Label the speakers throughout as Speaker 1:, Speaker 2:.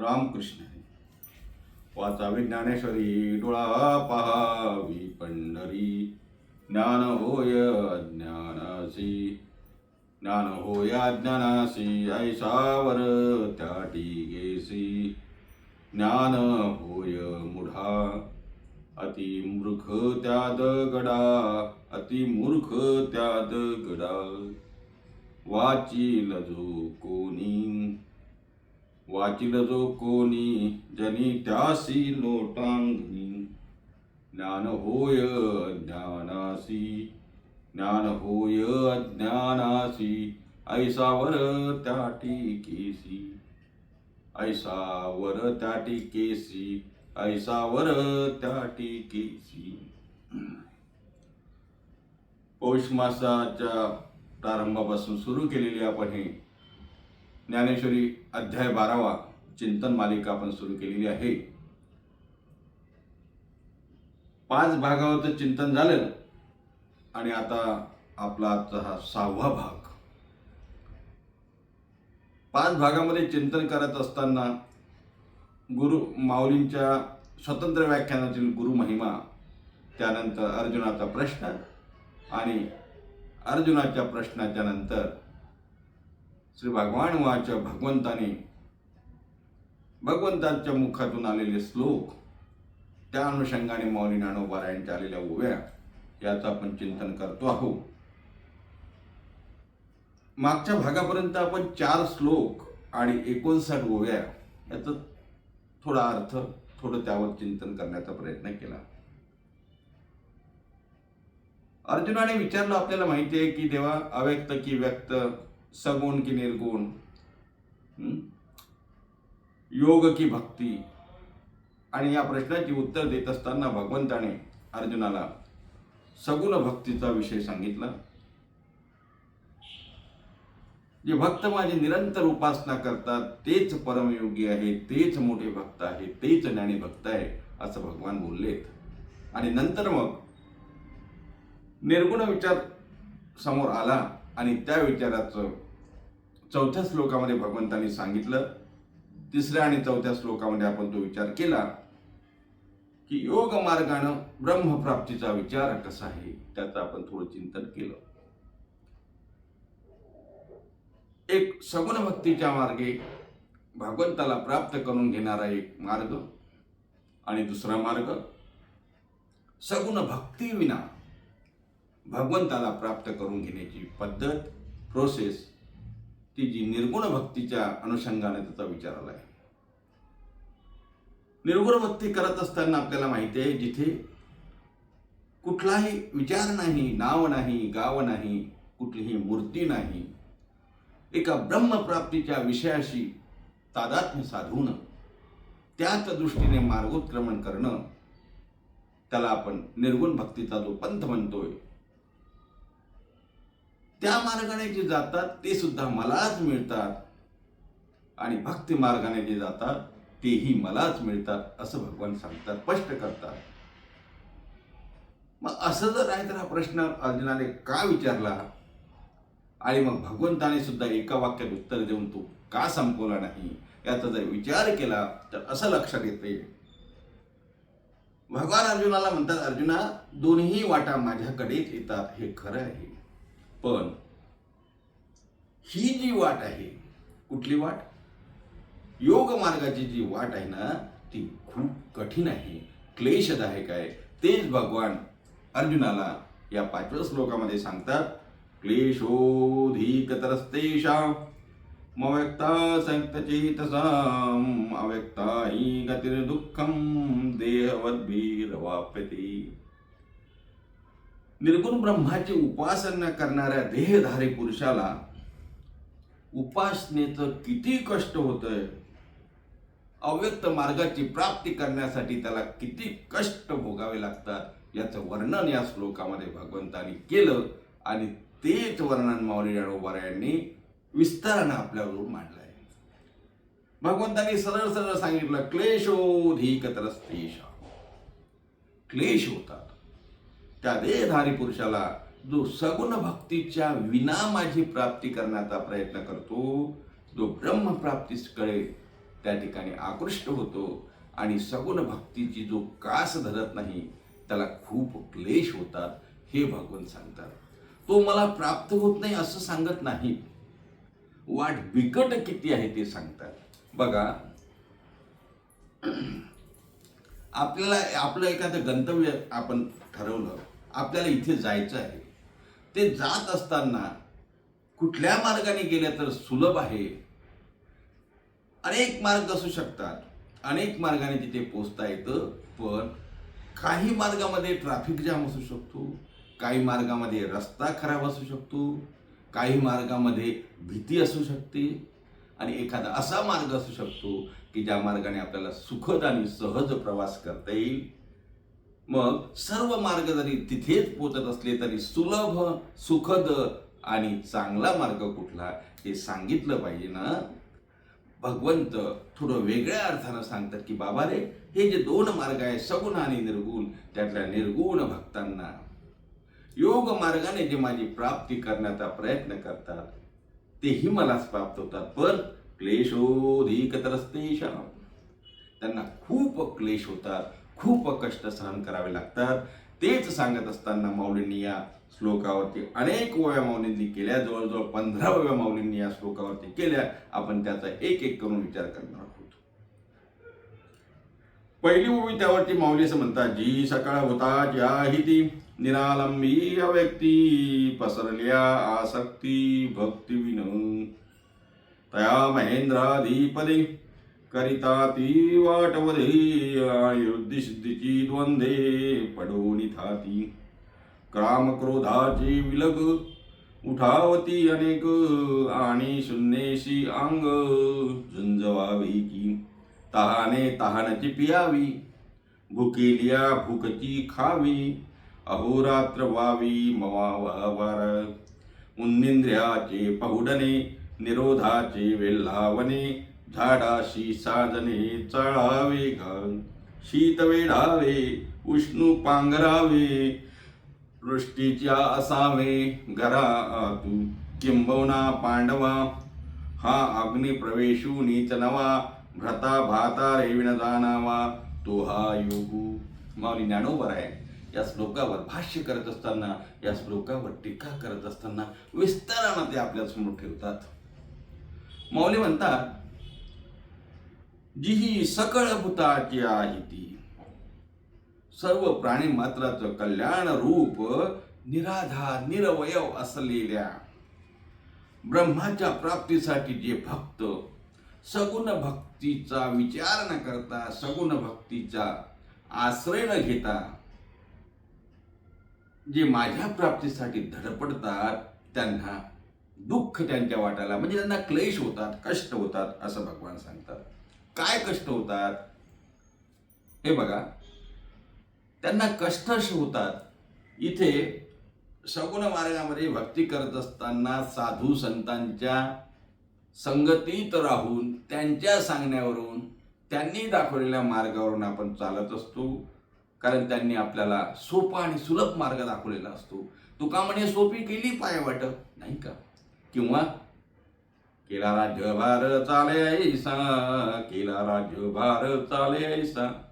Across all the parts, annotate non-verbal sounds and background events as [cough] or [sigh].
Speaker 1: रामकृष्ण वाचावी ज्ञानेश्वरी डोळा पहावी पंढरी। ज्ञान होय अज्ञानासी ज्ञान होय अज्ञानासी ऐसावर त्या गेसी ज्ञान होय मुढा। अति मूर्ख त्या दगडा अति मूर्ख त्या दगडा वाची लजो कोणी वाचिल जो कोणी जनी त्यासी लोटांगणी ज्ञान होय अज्ञानासी ज्ञान होय अज्ञानासी ऐसावर त्या केसी ऐसावर त्या केसी ऐसावर त्या केसी पौष मासाच्या प्रारंभापासून सुरू केलेली आपण हे ज्ञानेश्वरी अध्याय बारावा चिंतन मालिका आपण सुरू केलेली आहे. पाच भागावरचं चिंतन झालं आणि आता आपला आजचा हा सहावा भाग. पाच भागामध्ये चिंतन करत असताना गुरु माऊलींच्या स्वतंत्र व्याख्यानातील गुरु महिमा त्यानंतर अर्जुनाचा प्रश्न आणि अर्जुनाच्या प्रश्नाच्या नंतर श्री भगवान वाच भगवंताने भगवंतांच्या मुखातून आलेले श्लोक त्या अनुषंगाने मौली ज्ञानोबारायांच्या आलेल्या ओव्या याचं आपण चिंतन करतो आहोत. मागच्या भागापर्यंत आपण चार श्लोक आणि एकोणसाठ ओव्या याचा थोडा अर्थ थोडं त्यावर चिंतन करण्याचा प्रयत्न केला. अर्जुनाने विचारलं आपल्याला माहिती आहे की देवा अव्यक्त की व्यक्त? सगुण की निर्गुण योग की भक्ती. आणि या प्रश्नाची उत्तर देत असताना भगवंताने अर्जुनाला सगुण भक्तीचा विषय सांगितला. जे भक्त माझी निरंतर उपासना करतात तेच परमयोगी आहे तेच मोठे भक्त आहे तेच ज्ञानी भक्त आहे असं भगवान बोललेत. आणि नंतर मग निर्गुण विचार समोर आला आणि त्या विचाराचं चौथ्या श्लोकामध्ये भगवंतांनी सांगितलं तिसऱ्या आणि चौथ्या श्लोकामध्ये आपण तो विचार केला की योग मार्गानं ब्रह्मप्राप्तीचा विचार कसा आहे त्याचं आपण थोडं चिंतन केलं. एक सगुण भक्तीच्या मार्गे भगवंताला प्राप्त करून घेणारा एक मार्ग आणि दुसरा मार्ग सगुण भक्ती विना भगवंताला प्राप्त करून घेण्याची पद्धत प्रोसेस ती जी निर्गुण भक्तीच्या अनुषंगाने त्याचा विचार आला आहे. निर्गुण भक्ती करत असताना आपल्याला माहिती आहे जिथे कुठलाही विचार नाही नाव नाही गाव नाही कुठलीही मूर्ती नाही एका ब्रह्मप्राप्तीच्या विषयाशी तादात्म्य साधून त्याच दृष्टीने मार्गोत्क्रमण करणं त्याला आपण निर्गुण भक्तीचा जो पंथ म्हणतोय त्या मार्गाने जे जातात ते सुद्धा मलाच मिळतात. आणि भक्ती मार्गाने जे जातात तेही मलाच मिळतात असं भगवान सांगतात स्पष्ट करतात. मग असं जर आहे तर हा प्रश्न अर्जुनाने का विचारला? आणि मग भगवंताने सुद्धा एका वाक्यात उत्तर देऊन तो का संपवला नाही? याचा जर विचार केला तर असं लक्षात येते भगवान अर्जुनाला म्हणतात अर्जुना दोन्ही वाटा माझ्याकडेच येतात. हे खरं आहे. पण ही जी वाट आहे कुठली वाट? योग मार्गाची जी वाट आहे ना ती खूप कठीण आहे. क्लेशदायक आहे तेच भगवान अर्जुनाला या पाचव्या श्लोकामध्ये सांगतात क्लेशोधिकतरस्तेषां मव्यक्ता संक्तचेतसाम् अव्यक्ता हि गतिर्दुःखम देहवद्भिरवाप्यते। निर्गुण ब्रह्माची उपासना करणाऱ्या देहधारी पुरुषाला उपासनेचं किती कष्ट होतंय अव्यक्त मार्गाची प्राप्ती करण्यासाठी त्याला किती कष्ट भोगावे लागतात याचं वर्णन या श्लोकामध्ये भगवंतानी केलं आणि तेच वर्णन माऊली यांनी विस्तारानं आपल्याबरोबर मांडलं आहे. भगवंतानी सरळ सरळ सांगितलं क्लेशोधिकतरस्तेषा क्लेश होतात त्या देहधारी पुरुषाला जो सगुण भक्तीच्या विना माझी प्राप्ती करण्याचा प्रयत्न करतो जो ब्रह्मप्राप्तीकडे त्या ठिकाणी आकृष्ट होतो आणि सगुण भक्तीची जो कास धरत नाही त्याला खूप क्लेश होतात हे भगवान सांगतात. तो मला प्राप्त होत नाही असं सांगत नाही. वाट बिकट किती आहे ते सांगतात. बघा आपल्याला आपलं एखादं गंतव्य आपण ठरवलं आपल्याला इथे जायचं आहे. ते जात असताना कुठल्या मार्गाने गेलं तर सुलभ आहे? अनेक मार्ग असू शकतात. अनेक मार्गाने तिथे पोचता येतं पण काही मार्गामध्ये ट्रॅफिक जाम असू शकतो काही मार्गामध्ये रस्ता खराब असू शकतो काही मार्गामध्ये भीती असू शकते आणि एखादा असा मार्ग असू शकतो की ज्या मार्गाने आपल्याला सुखद आणि सहज प्रवास करता येईल. मग सर्व मार्ग जरी तिथेच पोचत असले तरी सुलभ सुखद आणि चांगला मार्ग कुठला हे सांगितलं पाहिजे ना? भगवंत थोडं वेगळ्या अर्थानं सांगतात की बाबा रे हे जे दोन मार्ग आहे सगुण आणि निर्गुण त्यातल्या निर्गुण भक्तांना योग मार्गाने जे माझी प्राप्ती करण्याचा प्रयत्न करतात तेही मलाच प्राप्त होतात. पण क्लेशोधिकतरस्तेशा त्यांना खूप क्लेश होतात. खूप कष्ट सहन करावे लागतात. तेच सांगत असताना मौलींनी या श्लोकावरती अनेक ओव्या माऊलींनी केल्या. जवळजवळ पंधरा ओव्या मौलींनी या श्लोकावरती केल्या. आपण त्याचा एक एक करून विचार करणार आहोत. पहिली ओवी त्यावरती माऊली असं म्हणतात जी सकाळ होता ज्या हिती निरालंबी व्यक्ती पसरल्या आसक्ती भक्तिविन तया महेंद्राधिपदे करिता ती वाटवधे आणि वृद्धिसिद्धीची द्वंद्वे पडोनी थाती। क्राम क्रोधाची विलग उठावती अनेक आणि शून्येशी अंग झुंजवावी की। तहाने तहानची पियावी भुकेलिया भूकची खावी। अहोरात्र वावी मवावार उन्निंद्रियाचे पहुडणे निरोधाचे वेल्हावने झाडाशी साजने चळावे घाल शीत वेढावे उष्णू पांघरावे. वृष्टीच्या असावे घरा आतू किंबवना पांडवा हा अग्निप्रवेशू नीच नवा. भ्रता भाता रेविण जाणावा तो हा योगू. माऊली ज्ञानोबर आहे या श्लोकावर भाष्य करत असताना या श्लोकावर टीका करत असताना विस्तारानं ते आपल्यासमोर ठेवतात. माऊली म्हणतात जी ही सकळ भूताची आहे ती सर्व प्राणी मात्राचं कल्याण रूप निराधार निरवयव असलेल्या. ब्रह्माच्या प्राप्तीसाठी जे भक्त सगुण भक्तीचा विचार न करता सगुण भक्तीचा आश्रय न घेता जे माझ्या प्राप्तीसाठी धडपडतात त्यांना दुःख त्यांच्या वाटायला म्हणजे त्यांना क्लेश होतात कष्ट होतात असं भगवान सांगतात. काय कष्ट होतात? हे बघा. त्यांना कष्ट असे होतात. इथे सगुण मार्गामध्ये भक्ती करत असताना साधू संतांच्या संगतीत राहून त्यांच्या सांगण्यावरून त्यांनी दाखवलेल्या मार्गावरून आपण चालत असतो. कारण त्यांनी आपल्याला सोपा आणि सुलभ मार्ग दाखवलेला असतो. तुका म्हणे सोपी केली पाय वाट नाही का? किंवा केला राज्यभार चाले ऐसा केला राज्यभार चाले ऐसा.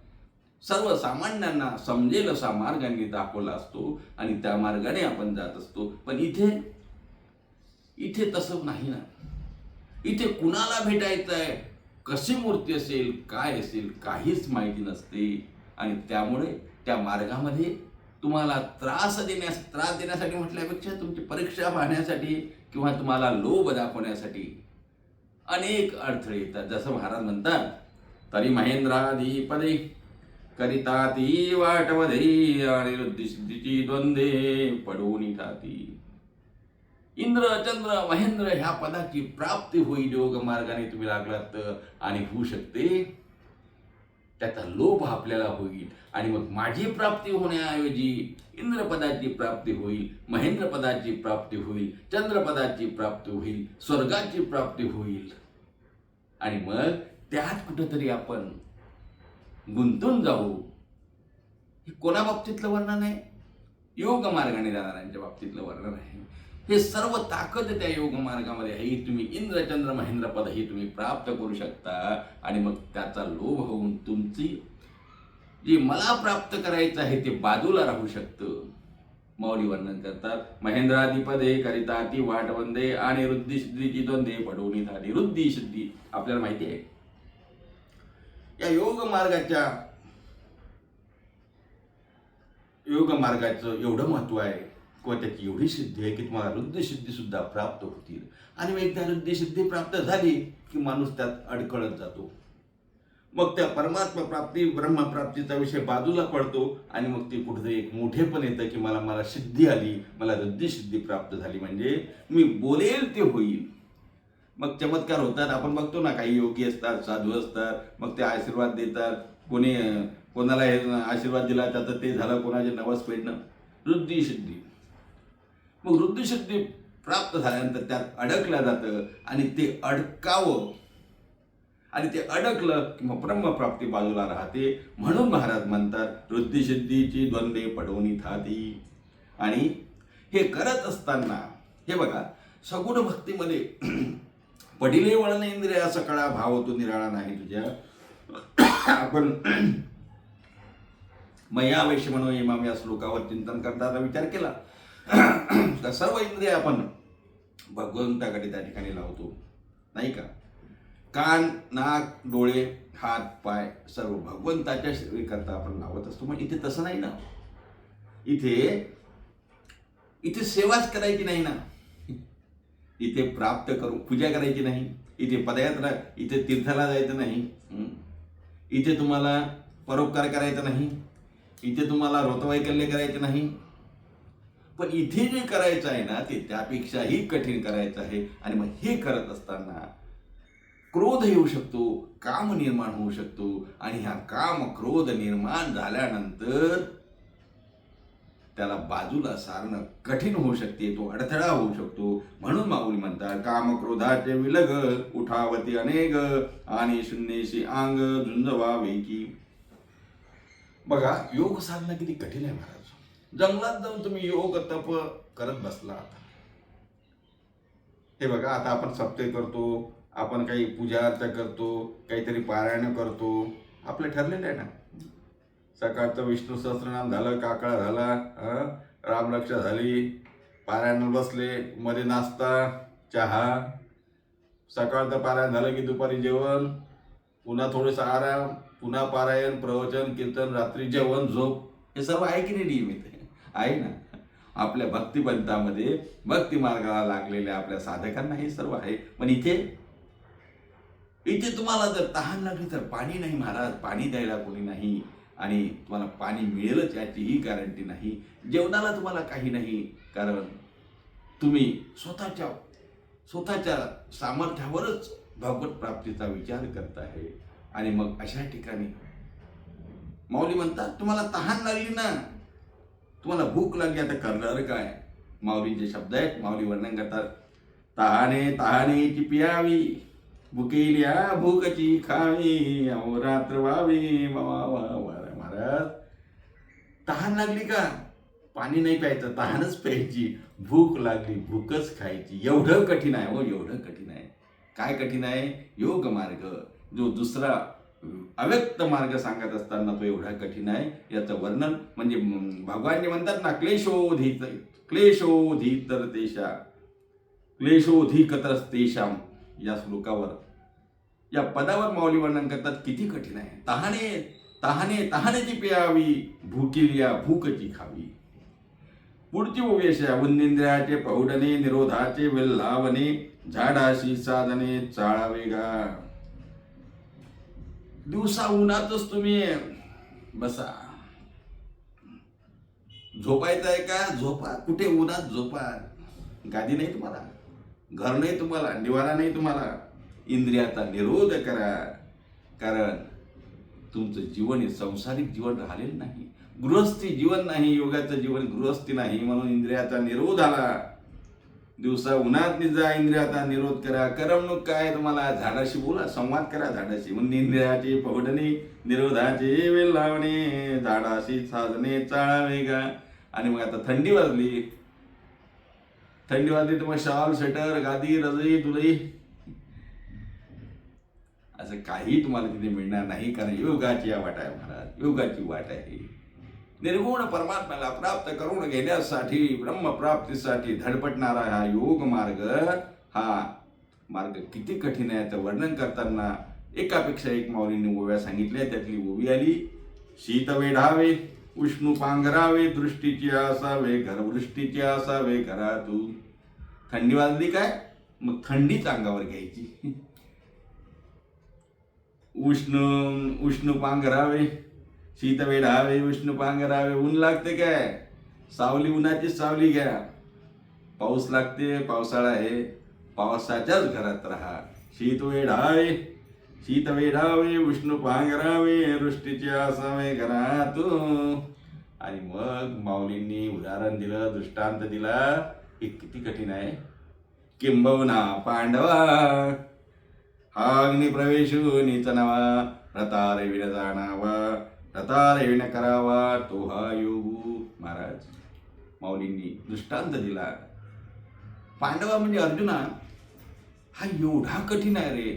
Speaker 1: सर्वसामान्यांना समजेल असा मार्गाने दाखवला असतो आणि त्या मार्गाने आपण जात असतो. पण इथे इथे तसं नाही ना. इथे कुणाला भेटायचं आहे कशी मूर्ती असेल? काय असेल? काहीच माहिती नसते. आणि त्यामुळे त्या मार्गामध्ये तुम्हाला त्रास देण्यास त्रास देण्यासाठी म्हटल्यापेक्षा तुमची परीक्षा पाहण्यासाठी किंवा तुम्हाला लोभ दाखवण्यासाठी अनेक अडथळे येतात. जसं महाराज म्हणतात तरी महेंद्राधिपदे करिता ती वाटवधे आणि सिद्धीची द्वंद्वे पडून ठाती इंद्र चंद्र महेंद्र ह्या पदाची प्राप्ती होईल योग मार्गाने तुम्ही लागलात तर आणि होऊ शकते. त्याचा लोभ आपल्याला होईल आणि मग माझी प्राप्ती होण्याऐवजी इंद्रपदाची प्राप्ती होईल महेंद्रपदाची प्राप्ती होईल चंद्रपदाची प्राप्ती होईल स्वर्गाची प्राप्ती होईल. आणि मग त्यात कुठंतरी आपण गुंतून जाऊ. हे कोणा बाबतीतलं वर्णन आहे? योग मार्गाने जाणाऱ्यांच्या बाबतीतलं वर्णन आहे. हे सर्व ताकद त्या योग मार्गामध्ये आहे. ही तुम्ही इंद्रचंद्र महेंद्र पद ही तुम्ही प्राप्त करू शकता. आणि मग त्याचा लोभ होऊन तुमची जे मला प्राप्त करायचं आहे ते बाजूला राहू शकतं. मौली वर्णन करतात महेंद्राधिपदे करिता ती वाट वंदे आणि रुद्धी सिद्धीची द्वंदे पडवणी झाली रुद्धी सिद्धी आपल्याला माहिती आहे. या योग मार्गाच्या योग मार्गाचं एवढं महत्त्व आहे. किंवा त्याची एवढी सिद्धी आहे की तुम्हाला रुद्ध सुद्धा प्राप्त होतील. आणि मग एकदा रुद्धसिद्धी प्राप्त झाली की माणूस त्यात अडकळत जातो. मग त्या परमात्मा प्राप्ती ब्रह्मप्राप्तीचा विषय बाजूला पडतो आणि मग ती कुठेतरी एक मोठेपण येतं की मला मला सिद्धी आली मला रुद्धी सिद्धी प्राप्त झाली. म्हणजे मी बोलेल ते होईल. मग चमत्कार होतात. आपण बघतो ना काही योगी असतात साधू असतात मग ते आशीर्वाद देतात. कोणी कोणाला हे आशीर्वाद दिला तर ते झालं कोणाचे नवस पेडणं वृद्धी सिद्धी. मग वृद्धशक्ती प्राप्त झाल्यानंतर त्यात अडकलं जातं आणि ते अडकावं. आणि ते अडकलं की मग ब्रह्मप्राप्ती बाजूला राहते. म्हणून महाराज म्हणतात वृद्धिशुद्धीची द्वंद्वे पडवणी थाती आणि हे करत असताना हे बघा सगुण भक्तीमध्ये [clears throat] पडिले वळण इंद्रिया सकळा भाव तो निराळा नाही तुझ्या. [clears throat] आपण [clears throat] मया वैश्य म्हणून इमाम या श्लोकावर चिंतन करताना विचार केला. [clears throat] तर सर्व इंद्रिय आपण भगवंताकडे त्या ठिकाणी लावतो. नाही का? कान नाक डोळे हात पाय सर्व भगवंताच्या सेवेकरता आपण लावत असतो. मग इथे तसं नाही ना? इथे इथे सेवाच करायची नाही ना? [laughs] इथे प्राप्त करू पूजा करायची नाही. इथे पदयात्रा इथे तीर्थाला जायचं नाही. इथे तुम्हाला परोपकार करायचा नाही. इथे तुम्हाला रोतवैकल्य करायचं नाही. पण इथे जे करायचं आहे ना ते त्यापेक्षाही कठीण करायचं आहे. आणि मग हे करत असताना क्रोध येऊ शकतो काम निर्माण होऊ शकतो. आणि ह्या काम क्रोध निर्माण झाल्यानंतर त्याला बाजूला सारणं कठीण होऊ शकते तो अडथळा होऊ शकतो. म्हणून माऊली म्हणतात काम क्रोधाचे विलग उठावती अनेक आणि शून्यशी अंग झुंजवा वेकी बघा योग साधना किती कठीण आहे महाराज. जंगलात जाऊन तुम्ही योग तप करत बसला आता. हे बघा आता आपण सप्ते करतो आपण काही पूजा अर्चा करतो काहीतरी पारायण करतो. आपलं ठरलेलं आहे ना? सकाळचं विष्णू सहस्रनाम झालं काकळा झाला रामरक्षा झाली पारायण बसले मध्ये नाश्ता चहा. सकाळचं पारायण झालं की दुपारी जेवण पुन्हा थोडेसं आराम पुन्हा पारायण प्रवचन कीर्तन रात्री जेवण झोप. हे सर्व आहे की नाही नियमित? आहे ना. आपल्या भक्तिपंथामध्ये भक्ती मार्गाला लागलेल्या आपल्या साधकांना हे सर्व आहे. पण इथे इथे तुम्हाला जर तहान लागली तर पाणी नाही महाराज. पाणी द्यायला कोणी नाही आणि तुम्हाला पाणी मिळेलच याचीही गॅरंटी नाही. जेवणाला तुम्हाला काही नाही. कारण तुम्ही स्वतःच्या स्वतःच्या सामर्थ्यावरच भगवत प्राप्तीचा विचार करत आहे. आणि मग अशा ठिकाणी माऊली म्हणतात तुम्हाला तहान लागली ना तुम्हाला भूक लागली आता करणार काय? माऊलींचे शब्द आहेत माऊली वर्णन करतात. तहाने तहानेची पियावी भुकेल्या भूकची खावी रात्र व्हावी वा वा वा महाराज तहान लागली का? पाणी नाही प्यायचं तहानच प्यायची. भूक लागली भूकच खायची. एवढं कठीण आहे हो एवढं कठीण आहे. काय कठीण आहे? योग मार्ग. जो दुसरा अव्यक्त मार्ग सांगत असताना तो एवढा कठीण आहे याचं वर्णन म्हणजे म, म्हणतात ना क्लेशोधित क्लेशोधितर तेशा क्लेशोधिकतर तेशाम या श्लोकावर या पदावर माऊली वर्णन करतात किती कठीण आहे. तहाने तहाने तहानेची पियावी भूकिलिया भूकची खावी. पुढची ओवेशा उन्निंद्रियाचे पौडणे निरोधाचे वेल्लावणे झाडाशी साधने चाळावे गा दिवसा उन्हातच तुम्ही बसा. झोपायचं आहे का? झोपा. कुठे उन्हात झोपा. गादी नाही तुम्हाला. घर नाही तुम्हाला. निवारा नाही तुम्हाला. इंद्रियाचा निरोध करा. कारण तुमचं जीवन हे संसारिक जीवन राहिलेलं नाही. गृहस्थी जीवन नाही. योगाचं जीवन गृहस्थी नाही. म्हणून इंद्रियाचा निरोध आला. दिवसा उन्हात जा इंद्रियाचा निरोध करा. करमणूक काय तुम्हाला? झाडाशी बोला संवाद करा झाडाशी. म्हणून इंद्रियाचे पवडणे निरोधाचे वेल लावणे झाडाशी साधणे चाळावे का? आणि मग आता थंडी वाजली. थंडी वाजली तर मग शॉल स्वेटर गादी रजई दुलई असं काही तुम्हाला तिथे मिळणार नाही कारण योगाची वाट आहे महाराज. योगाची वाट आहे. निर्गुण परमात्म्याला प्राप्त करून घेण्यासाठी ब्रह्मप्राप्तीसाठी धडपडणारा हा योग मार्ग हा मार्ग किती कठीण आहे याचं वर्णन करताना एकापेक्षा एक माऊलीने ओव्या सांगितल्या त्यातली ओवी आली शीत वेढावे उष्णू पांघरावे दृष्टीची असावे घरवृष्टीची असावे घरातून. थंडी वाजली काय? मग थंडीच अंगावर घ्यायची. [laughs] उष्ण उष्ण पांघरावे शीत वेढावे उष्ण पांघरावे ऊन लागते काय? सावली उन्हाची सावली घ्या. पाऊस लागते पावसाळा आहे. पावसाच्याच घरात राहा. शीत वेढावे शीत वेढावे पांघरावे वृष्टीचे असावे घरातून. आणि मग माऊलींनी उदाहरण दिलं दृष्टांत दिला. हे किती कठीण आहे. किंबवना पांडवा. हा अग्निप्रवेशो नीचनावा रतारे विण जाणावा रतारे करावा तो हा योगू महाराज. माऊलींनी दृष्टांत दिला. पांडवा म्हणजे अर्जुना हा एवढा कठीण आहे रे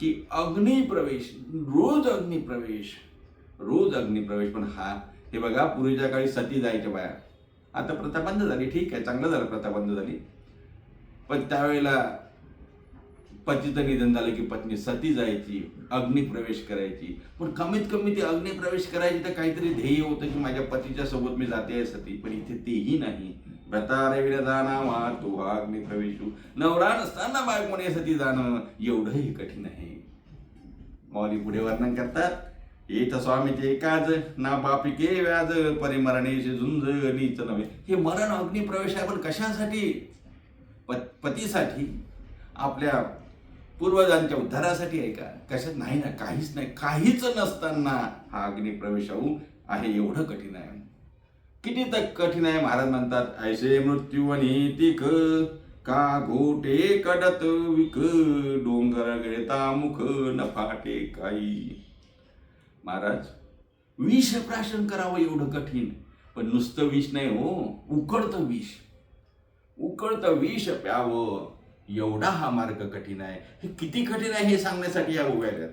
Speaker 1: की अग्निप्रवेश रोज अग्निप्रवेश रोज अग्निप्रवेश पण हा हे बघा पूर्वीच्या काळी सती जायच्या बाया. आता प्रथा बंद झाली ठीक आहे चांगलं झालं प्रथा बंद झाली. पण त्यावेळेला पतीचं निधन झालं की पत्नी सती जायची अग्निप्रवेश करायची. पण कमीत कमी ती अग्निप्रवेश करायची तर काहीतरी ध्येय होतं की माझ्या पतीच्या सोबत मी जाते आहे सती. पण इथे तेही नाही. व्रतारे वा तो अग्निप्रवेशू नवरा नसताना बायकोने सती जाणं एवढंही कठीण आहे. मौली पुढे वर्णन करतात. येत स्वामीचे काज ना बापिके व्याज परिमरणेश झुंज नीच नव्हे. हे मरण अग्निप्रवेश आहे पण कशासाठी? पतीसाठी? आपल्या पूर्वजांच्या उद्धारासाठी आहे का? कशात नाही ना काहीच नाही. काहीच नसताना हा अग्निप्रवेश होऊ आहे एवढं कठीण आहे. किती तक कठीण आहे महाराज म्हणतात ऐसे मृत्यू अनितिक का घोटे कडत विक डोंगर गळता मुख न फाटे काही. महाराज विष प्राशन करावं एवढं कठीण पण नुसतं विष नाही हो उकळतं विष. उकळतं विष प्यावं. एवढा हा मार्ग कठीण आहे. हे किती कठीण आहे हे सांगण्यासाठी या उभ्या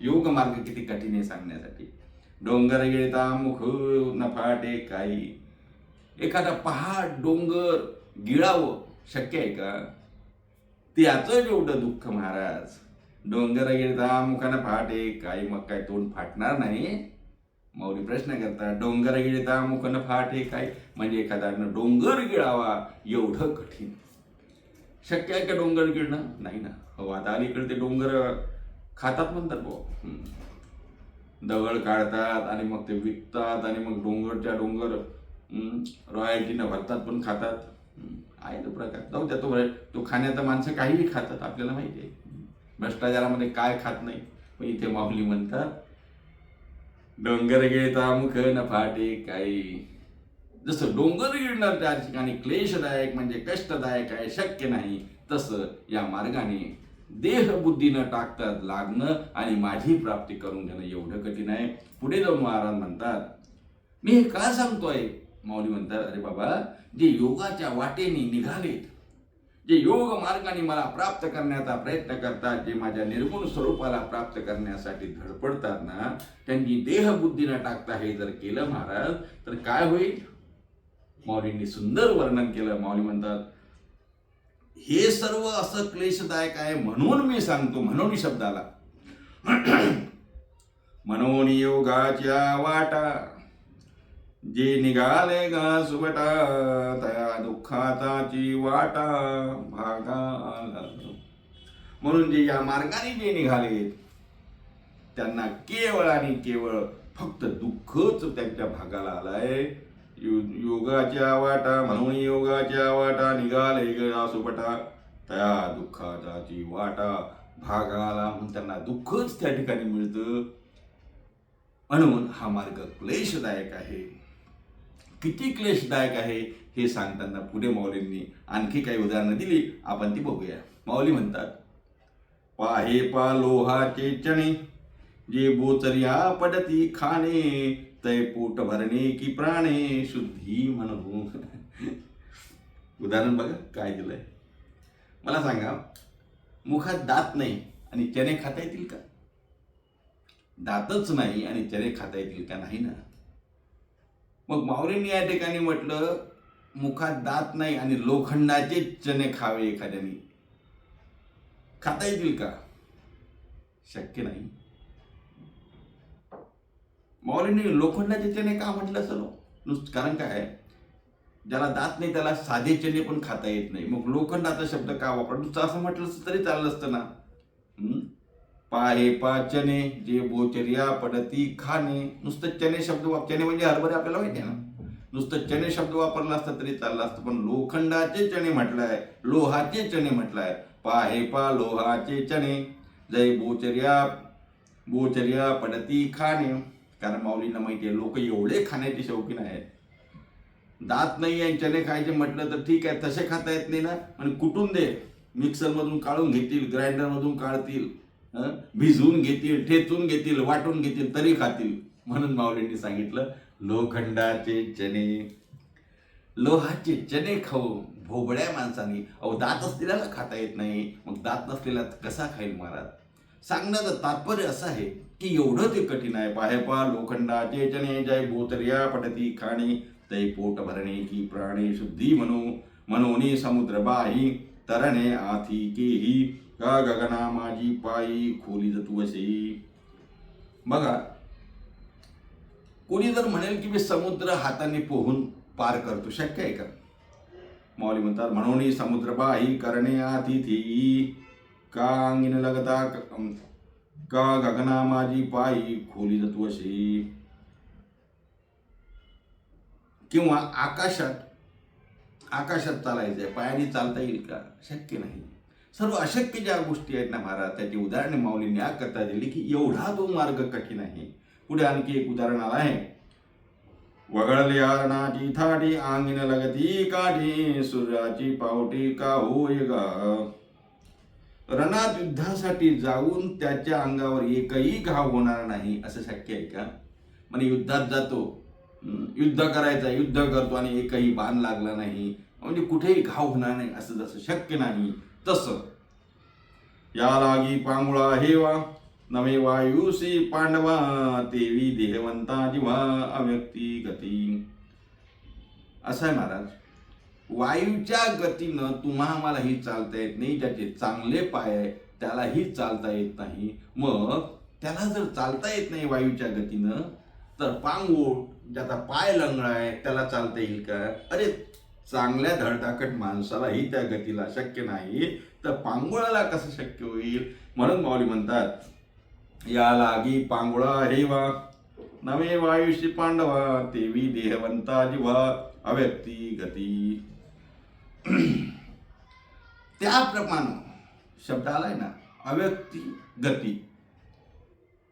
Speaker 1: योग मार्ग किती कठीण आहे सांगण्यासाठी. डोंगर गिळता मुख नफाटे काही. एखादा पहाड डोंगर गिळावं शक्य आहे का? त्याचं एवढं दुःख महाराज डोंगर गिळता मुखानं फाटे काही मग काय तोंड फाटणार नाही. मौरी प्रश्न करता डोंगर गिळता मुखानं फाटे काय म्हणजे एखाद्यानं डोंगर गिळावा एवढं कठीण. शक्य आहे का डोंगर गिळणं? नाही ना. हो आता अलीकडे ते डोंगर खातात म्हणतात बुवा. दगड काढतात आणि मग ते विकतात आणि मग डोंगरच्या डोंगर रॉयल्टीनं भरतात पण खातात. आहे तो प्रकार. जाऊ द्या तो तो खाण्याचा माणसं काहीही खातात आपल्याला माहिती आहे. भ्रष्टाचारामध्ये काय खात नाही. पण इथे माऊली म्हणतात डोंगर गिळता मुख न फाटे काही. जसं डोंगर गिळणार त्या ठिकाणी क्लेशदायक म्हणजे कष्टदायक आहे शक्य नाही तसं या मार्गाने देह बुद्धीनं टाकतात लागणं आणि माझी प्राप्ती करून घेणं एवढं कठीण आहे. पुढे जाऊन महाराज म्हणतात मी हे का सांगतोय? माऊली म्हणतात अरे बाबा जे योगाच्या वाटेने निघालेत जे योग मार्गाने मला प्राप्त करण्याचा प्रयत्न करतात जे माझ्या निर्गुण स्वरूपाला प्राप्त करण्यासाठी धडपडतात ना त्यांनी देहबुद्धीनं टाकता हे जर केलं महाराज तर काय होईल? माऊलींनी सुंदर वर्णन केलं. माऊली म्हणतात हे सर्व असं क्लेशदायक आहे म्हणून मी सांगतो म्हणून शब्दाला. [clears throat] म्हणून योगाच्या वाटा जे निघाले गा सुबटा तया दुःखाताची वाटा भागाला म्हणून जे या मार्गाने जे निघाले त्यांना केवळ आणि केवळ फक्त दुःखच त्यांच्या भागाला आलाय. योगाच्या वाटा म्हणून योगाच्या वाटा निघाले गळा सुपटा त्या दुःखाची वाटा भागाला म्हणून त्यांना दुःखच त्या ठिकाणी मिळतं. म्हणून हा मार्ग क्लेशदायक आहे. किती क्लेशदायक आहे हे सांगताना पुढे माऊलींनी आणखी काही उदाहरणं दिली. आपण ती बघूया. माऊली म्हणतात पाहे पा लोहाचे चणे जे बोचर्या पडती खाणे ते पोट भरणे की प्राणे शुद्धी म्हणू उदाहरण बघा काय दिलंय? मला सांगा मुखात दात नाही आणि चणे खाता येतील का? दातच नाही आणि चणे खाता येतील का? नाही ना. मग माऊलींनी या ठिकाणी म्हटलं मुखात दात नाही आणि लोखंडाचे चणे खावे एखाद्याने. खाता येतील का? शक्य नाही. माऊलींनी लोखंडाचे चणे का म्हटलं असं नुसतं कारण काय? ज्याला दात नाही त्याला साधे चणे पण खाता येत नाही. मग लोखंडाचा शब्द का वापर नुसतं असं म्हटलं असतं तरी चाललं असतं ना. पाहे पा चणे जे बोचर्या पडती खाणे. नुसतं चणे शब्द वाप चणे म्हणजे हरभरे आपल्याला माहिती आहे ना? नुसतं चणे शब्द वापरला असता तरी चाललं असतं. पण लोखंडाचे चणे म्हटलंय लोहाचे चणे म्हटलंय. पाहे पा लोहाचे चणे. जय बोचर्या बोचर्या पडती खाणे. कारण माऊलींना माहिती आहे लोक एवढे खाण्याचे शौकीन आहेत. दात नाही आहे चणे खायचे म्हटलं तर ठीक आहे तसे खाता येत नाही ना. आणि कुठून दे? मिक्सरमधून काढून घेतील ग्राइंडरमधून काढतील भिजवून घेतील ठेचून घेतील वाटून घेतील तरी खातील. म्हणून माऊलींनी सांगितलं लोखंडाचे चणे. लोहाचे चणे खाऊ भोबड्या माणसाने अहो दात असलेल्याला खाता येत नाही. मग दात नसलेला कसा खाईल महाराज? सांगण्याचं तात्पर्य असं आहे की एवढं ते कठीण आहे. पाहे पा लोखंडाचे चणे जय भूतर्या पटती खाणे तै पोट भरणे की प्राणी शुद्धी मनो मनोनी समुद्र बाही तरणे आथी केही का गगना माझी पायी खोली जतुवशी बघा कोणी जर म्हणेल की मी समुद्र हाताने पोहून पार करतो शक्य आहे का? माऊली म्हणतात म्हणून समुद्र बाही करणे आतिथी का अंगिन लगता का गगना माझी पायी खोली जतुवशी किंवा आकाशात आकाशात चालायचंय पायाने चालता येईल का? शक्य नाही. सर्व अशक्य ज्या गोष्टी आहेत ना महाराज त्याची उदाहरणे माऊलींनी या करता दिली की एवढा तो मार्ग कठीण आहे. पुढे आणखी एक उदाहरण आलं आहे. वगळली आरणाची थाटी आंगीन लगती काठी सूर्याची पावटी का होय गा? रणात युद्धासाठी जाऊन त्याच्या अंगावर एकही घाव होणार नाही असं शक्य आहे का? म्हणजे युद्धात जातो. युद्ध करायचा युद्ध करतो आणि एकही बाण लागला नाही. म्हणजे कुठेही घाव होणार नाही असं जसं शक्य नाही तसं. या लागी पांगुळा हेवा नवे वायुसी पांडवा देवी देहवंता जिवा अव्यक्ती गती. असं आहे महाराज. वायूच्या गतीनं तुम्हा मलाही चालता येत नाही. ज्याचे चांगले पाय आहे त्यालाही चालता येत नाही. मग त्याला जर चालता येत नाही वायूच्या गतीनं तर पांगोळ ज्याचा पाय लंगडा आहे त्याला चालता येईल का? अरे चांगल्या धडधाकट माणसालाही त्या गतीला शक्य नाही. तर पांगुळाला कसं शक्य होईल? म्हणून माऊली म्हणतात या लागी पांगुळा हेवा नवे वायुषी पांडवा देवी देहवंता जिवा अव्यक्ती गती. [clears throat] त्याप्रमाणे शब्द आलाय ना अव्यक्ती गती.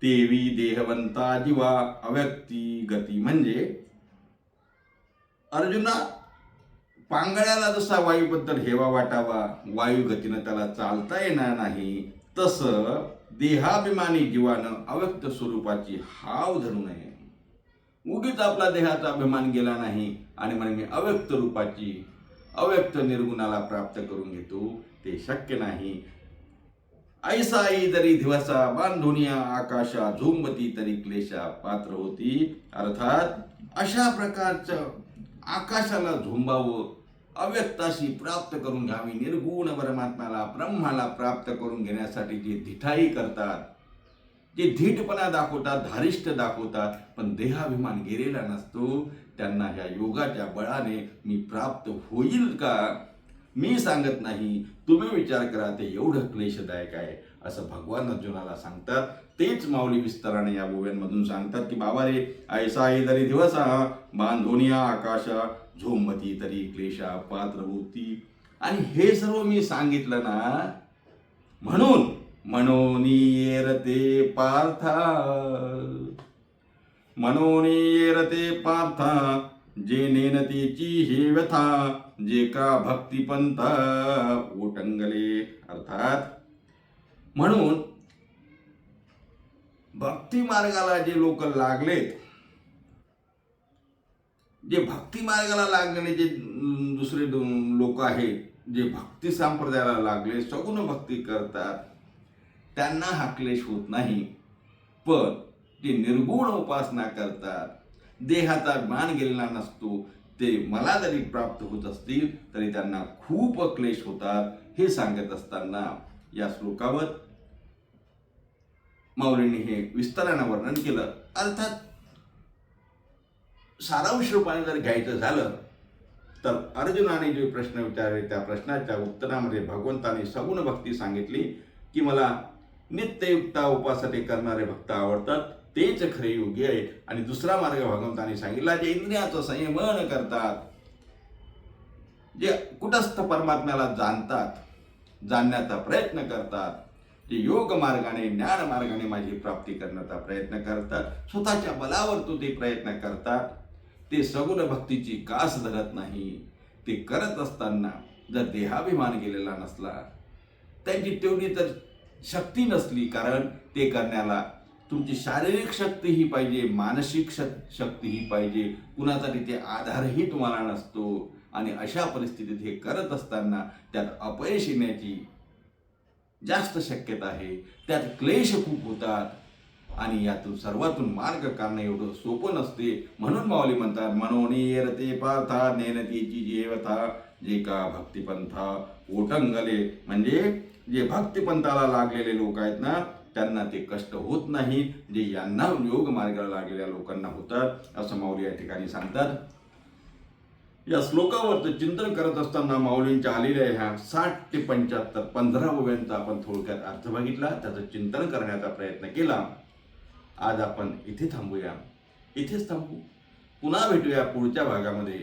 Speaker 1: देवी देहवंता जीवा अव्यक्ती गती. म्हणजे अर्जुना पांगळ्याला जसा वायूबद्दल हेवा वाटावा वायू गतीनं त्याला चालता येणार नाही तसं देहाभिमानी जीवानं अव्यक्त स्वरूपाची हाव धरू नये. उगीच आपला देहाचा अभिमान गेला नाही आणि म्हणे मी अव्यक्त रूपाची अव्यक्त निर्गुणाला प्राप्त करून घेतो. ते शक्य नाही. ऐसा आई जरी दिवसा बांधुनिया आकाशा झोंबती तरी क्लेशा पात्र होती. अर्थात अशा प्रकारचं आकाशाला झोंबावं अव्यक्ताशी प्राप्त करून घ्यावी निर्गुण परमात्म्याला ब्रह्माला प्राप्त करून घेण्यासाठी जे धिठाई करतात जे धीटपणा दाखवतात धारिष्ट दाखवतात पण देहाभिमान गेलेला नसतो. त्यांना ह्या योगाच्या बळाने मी प्राप्त होईल का? मी सांगत नाही. तुम्ही विचार करा ते एवढं क्लेशदायक आहे असं भगवान अर्जुनाला सांगतात. तेच माऊली विस्ताराने या गोव्यांमधून सांगतात की बाबा रे ऐसा आहे तरी दिवसा बांधोनिया आकाशा झोमती तरी क्लेशा पात्र होती. आणि हे सर्व मी सांगितलं ना म्हणून म्हणून येरते पार्था मनोनी येरते पार्था जे नेनतेची हे व्यथा जे का भक्तिपंथ ओटंगले अर्थात. म्हणून भक्ती मार्गाला जे लोक लागलेत जे भक्ती मार्गाला लागणे जे दुसरे लोक आहेत जे भक्ती संप्रदायाला लागले सगुण भक्ती करतात त्यांना हा क्लेश होत नाही. पण ते निर्गुण उपासना करतात. देहाचा मान गेलेला नसतो. ते मला जरी प्राप्त होत असतील तरी त्यांना खूप क्लेश होतात हे सांगत असताना या श्लोकावर माऊलींनी हे विस्तारानं वर्णन केलं. अर्थात सारांश रूपाने जर घ्यायचं झालं तर अर्जुनाने जे प्रश्न विचारले त्या प्रश्नाच्या उत्तरामध्ये भगवंताने सगुण भक्ती सांगितली की मला नित्ययुक्ता उपासने करणारे भक्त आवडतात. तेच खरे योग्य आहे. आणि दुसरा मार्ग भगवंताने सांगितला जे इंद्रियाचं संयमन करतात जे कुटस्थ परमात्म्याला जाणतात जाणण्याचा प्रयत्न करतात जे योग मार्गाने ज्ञान मार्गाने माझी प्राप्ती करण्याचा प्रयत्न करतात. स्वतःच्या बलावर तो ते प्रयत्न करतात. ते सगुण भक्तीची कास धरत नाही. ते करत असताना जर देहाभिमान गेलेला नसला त्यांची तेवढी तर शक्ती नसली कारण ते करण्याला तुमची शारीरिक शक्ती ही पाहिजे मानसिक शक्ती ही पाहिजे. कुणाचा तिथे आधारही तुम्हाला नसतो. आणि अशा परिस्थितीत हे करत असताना त्यात अपयश येण्याची जास्त शक्यता आहे. त्यात क्लेश खूप होतात. आणि यातून सर्वातून मार्ग काढणं एवढं सोपं नसते. म्हणून माऊली म्हणतात मनोनियरते पार्था नेनतीची जेवथा जे का भक्तिपंथा ओटंगले. म्हणजे जे भक्तिपंथाला लागलेले लोक आहेत ना त्यांना ते कष्ट होत नाही जे यांना योग मार्गाला लागलेल्या लोकांना होतात असं माऊली या ठिकाणी सांगतात. या श्लोकावरचं चिंतन करत असताना माऊलींच्या आलेल्या ह्या साठ ते पंच्याहत्तर पंधरा ओव्यांचा आपण थोडक्यात अर्थ बघितला त्याचं चिंतन करण्याचा प्रयत्न केला. आज आपण इथे थांबूया. इथेच थांबू. पुन्हा भेटूया पुढच्या भागामध्ये.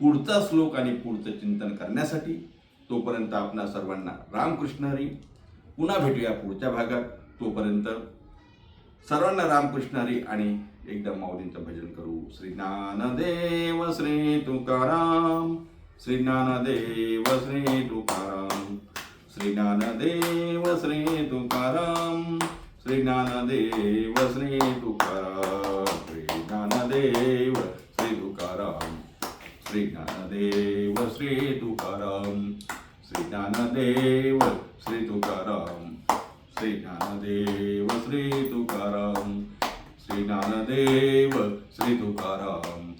Speaker 1: पुढचा श्लोक आणि पुढचं चिंतन करण्यासाठी. तोपर्यंत आपणा सर्वांना रामकृष्ण हरी. पुन्हा भेटूया पुढच्या भागात. तोपर्यंत सर्वांना रामकृष्ण हरी आणि एकदम माऊलींचं भजन करू. श्री ज्ञानदेव श्री तुकाराम. श्री ज्ञानदेव श्री तुकाराम. श्री ज्ञानदेव श्री तुकाराम. श्री ज्ञानदेव श्री तुकाराम. श्री ज्ञानदेव श्री तुकाराम. श्री ज्ञानदेव श्री तुकाराम. श्री ज्ञानदेव श्री तुकाराम. श्री ज्ञानदेव श्री तुकाराम श्री ज्ञानदेव श्री तुकाराम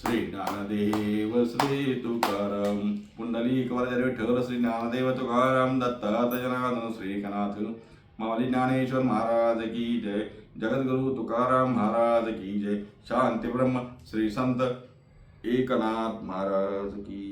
Speaker 1: श्री ज्ञानदेव श्री तुकाराम पुंडलिक वरदे विठ्ठल श्री ज्ञानदेव तुकाराम दत्तात्रय जनार्दन श्री माऊली ज्ञानेश्वर महाराज की जय। जगद्गुरु तुकाराम महाराज की जय। शांती ब्रह्म श्री संत एकनाथ महाराज की